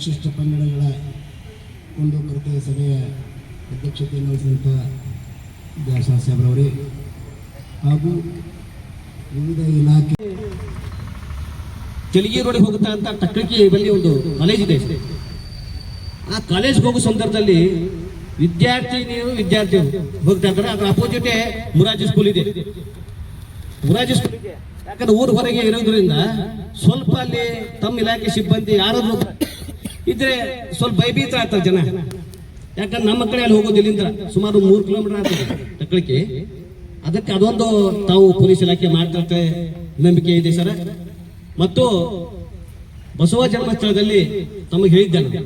ಪರಿಶಿಷ್ಟ ಪಂಗಡಗಳ ಒಂದು ಕೃತಿಯ ಸಭೆಯ ಅಧ್ಯಕ್ಷತೆಯನ್ನು ವಹಿಸಿದಂಥ ದಾಸಾ ಸಾಹೇಬ್ರವರೇ. ಹಾಗೂ ವಿವಿಧ ಇಲಾಖೆ ತೆಲಿಗೆ ರೋಡಿಗೆ ಹೋಗುತ್ತಾ ಅಂತ ಟಕ್ಕಿ ಬಳಿ ಒಂದು ಕಾಲೇಜ್ ಇದೆ. ಆ ಕಾಲೇಜ್ಗೆ ಹೋಗೋ ಸಂದರ್ಭದಲ್ಲಿ ವಿದ್ಯಾರ್ಥಿ ನೀವು ವಿದ್ಯಾರ್ಥಿ ಹೋಗ್ತಾ ಇರ್ತಾರೆ. ಅದ್ರ ಅಪೋಸಿಟೇ ಮುರಾಜಿ ಸ್ಕೂಲ್ ಇದೆ. ಮುರಾಜಿ ಸ್ಕೂಲ್ ಯಾಕಂದ್ರೆ ಊರ ಹೊರಗೆ ಇರೋದ್ರಿಂದ ಸ್ವಲ್ಪ ಅಲ್ಲಿ ತಮ್ಮ ಇಲಾಖೆ ಸಿಬ್ಬಂದಿ ಯಾರಾದ್ರೂ ಇದ್ರೆ ಸ್ವಲ್ಪ ಭಯಭೀತ ಆಗ್ತಾರೆ ಜನ. ಯಾಕಂದ್ರೆ ನಮ್ಮ ಕಡೆ ಅಲ್ಲಿ ಹೋಗೋದು ಸುಮಾರು ಮೂರು ಕಿಲೋಮೀಟರ್ ಆಗ್ತದೆ ತಕ್ಕಳಿಕೆ. ಅದಕ್ಕೆ ಅದೊಂದು ತಾವು ಪೊಲೀಸ್ ಇಲಾಖೆ ಮಾಡ್ತಾರೆ ನಂಬಿಕೆ ಇದೆ ಸರ್. ಮತ್ತು ಬಸವ ಜನ್ಮಸ್ಥಳದಲ್ಲಿ ತಮಗೆ ಹೇಳಿದ್ದೇನೆ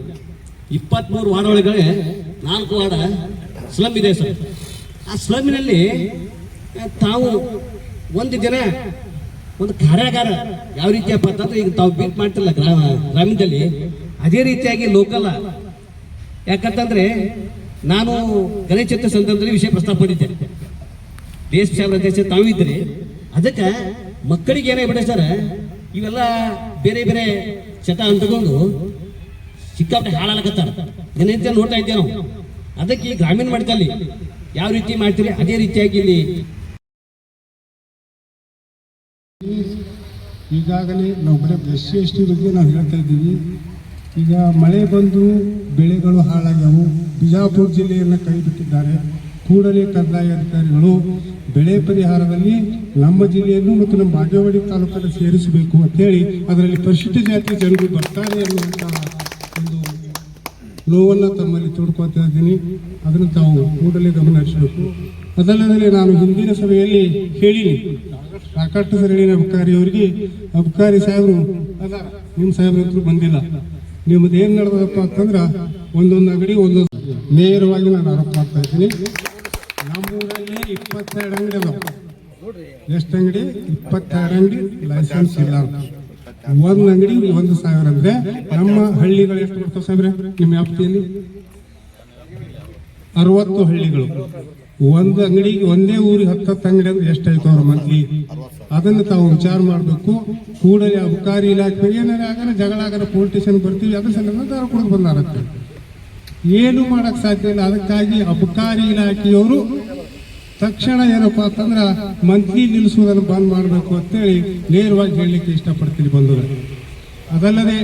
ಇಪ್ಪತ್ಮೂರು ವಾರ್ಡ್ ಒಳಗಡೆ ನಾಲ್ಕು ವಾರ್ಡ ಸ್ಲಮ್ ಇದೆ ಸರ್. ಆ ಸ್ಲಮ್ಮಿನಲ್ಲಿ ಆ, ತಾವು ಒಂದು ದಿನ ಒಂದು ಕಾರ್ಯಾಗಾರ ಯಾವ ರೀತಿಯಪ್ಪ ಅಂತಂದ್ರೆ ಈಗ ತಾವು ಬೀಟ್ ಮಾಡ್ತಿಲ್ಲ ಗ್ರಾಮ ಗ್ರಾಮೀಣದಲ್ಲಿ. ಅದೇ ರೀತಿಯಾಗಿ ಲೋಕಲ್. ಯಾಕಂತಂದ್ರೆ ನಾನು ಗಣೇಶ ಚತುರ್ಥಿ ಸಂದರ್ಭದಲ್ಲಿ ವಿಷಯ ಪ್ರಸ್ತಾಪ ಪಡಿದ್ದೆ ದೇಶ ಅಧ್ಯಕ್ಷ ತಾವಿದ್ರಿ ಅದಕ್ಕೆ ಮಕ್ಕಳಿಗೆ ಏನೇ ಬಿಡ ಸರ್, ಇವೆಲ್ಲ ಬೇರೆ ಬೇರೆ ಚಟ ಅಂತಕೊಂಡು ಸಿಕ್ಕಾಪಟ್ಟೆ ಹಾಳಾಗತ್ತಾರ. ದಿನನಿತ್ಯ ನೋಡ್ತಾ ಇದ್ದೇವೆ ನಾವು. ಅದಕ್ಕೆ ಈ ಗ್ರಾಮೀಣ ಮಟ್ಟದಲ್ಲಿ ಯಾವ ರೀತಿ ಮಾಡ್ತೀರಿ? ಅದೇ ರೀತಿಯಾಗಿ ಇಲ್ಲಿ ಈಗಾಗಲೇ ನಾವು ಬರೀ ಎಸ್ ಸಿ ಎಸ್ ಟಿ ಬಗ್ಗೆ ನಾವು ಹೇಳ್ತಾ ಇದ್ದೀವಿ. ಈಗ ಮಳೆ ಬಂದು ಬೆಳೆಗಳು ಹಾಳಾಗ್ಯಾವು. ಬಿಜಾಪುರ ಜಿಲ್ಲೆಯನ್ನು ಕೈ ಬಿಟ್ಟಿದ್ದಾರೆ ಕೂಡಲೇ ಕಂದಾಯ ಅಧಿಕಾರಿಗಳು ಬೆಳೆ ಪರಿಹಾರದಲ್ಲಿ ನಮ್ಮ ಜಿಲ್ಲೆಯನ್ನು ಮತ್ತು ನಮ್ಮ ಬಾಗೇವಾಡಿ ತಾಲೂಕನ್ನು ಸೇರಿಸಬೇಕು ಅಂತೇಳಿ ಅದರಲ್ಲಿ ಪರಿಶಿಷ್ಟ ಜಾತಿ ಜನರು ಬರ್ತಾರೆ ಅನ್ನುವಂಥ ಒಂದು ನೋವನ್ನು ತಮ್ಮಲ್ಲಿ ತೋಡ್ಕೊತಾ ಇದ್ದೀನಿ. ಅದನ್ನು ತಾವು ಕೂಡಲೇ ಗಮನ ಹರಿಸಬೇಕು. ಅದಲ್ಲದೆ ನಾನು ಹಿಂದಿನ ಸಭೆಯಲ್ಲಿ ಹೇಳಿನಿ. ಸಾಕಷ್ಟು ಸರಣಿ ಅಬಕಾರಿ ಅವರಿಗೆ, ಅಬ್ಕಾರಿ ಸಾಹೇಬರು ಅದ ನಿಮ್ಮ ಸಾಹೇಬ್ರಂತೂ ಬಂದಿಲ್ಲ. ನಿಮ್ಮದು ಏನು ನಡೆದಪ್ಪ ಅಂತಂದ್ರೆ ಒಂದೊಂದು ಅಂಗಡಿ, ಒಂದೊಂದು ನೇರವಾಗಿ ನಾನು ಆರೋಪ ಮಾಡ್ತಾ ಇದ್ದೀನಿ. ನಮ್ಮೂರಲ್ಲಿ ಇಪ್ಪತ್ತೆರಡು ಅಂಗಡಿ ಅದಾವ. ಎಷ್ಟು ಅಂಗಡಿ? ಇಪ್ಪತ್ತೆರಡು ಅಂಗಡಿ ಲೈಸೆನ್ಸ್ ಇಲ್ಲ ಒಂದು ಅಂಗಡಿ ಒಂದು ಸಾವಿರ ಅಂದ್ರೆ ನಮ್ಮ ಹಳ್ಳಿಗಳು ಎಷ್ಟು ಬರ್ತಾವ ಸಾಹೇಬ್ರೆ? ನಿಮ್ಮ ವ್ಯಾಪ್ತಿಯಲ್ಲಿ? ಅರವತ್ತು ಹಳ್ಳಿಗಳು. ಒಂದು ಅಂಗಡಿಗೆ ಒಂದೇ ಊರಿಗೆ ಹತ್ತು ಅಂಗಡಿ ಅಂದ್ರೆ ಎಷ್ಟಾಯ್ತು ಅವ್ರ ಮಂತ್ಲಿ ಅದನ್ನು ತಾವು ವಿಚಾರ ಮಾಡಬೇಕು. ಕೂಡಲೇ ಅಬಕಾರಿ ಇಲಾಖೆ ಏನಾರ ಆಗಲ್ಲ ಜಗಳ ಆಗಲ್ಲ ಬರ್ತೀವಿ, ಅದ್ರ ಸಲ ದಾರ ಕುಡಿದು ಬಂದಾರತ್ತೆ ಏನು ಮಾಡಕ್ ಸಾಧ್ಯ ಇಲ್ಲ. ಅದಕ್ಕಾಗಿ ಅಬಕಾರಿ ಇಲಾಖೆಯವರು ತಕ್ಷಣ ಏನಪ್ಪ ಅಂತಂದ್ರ ಮಂತ್ಲಿ ನಿಲ್ಲಿಸುವುದನ್ನು ಬಂದ್ ಮಾಡಬೇಕು ಅಂತೇಳಿ ನೇರವಾಗಿ ಹೇಳಲಿಕ್ಕೆ ಇಷ್ಟಪಡ್ತೀನಿ ಬಂದವರು ಅದಲ್ಲದೆ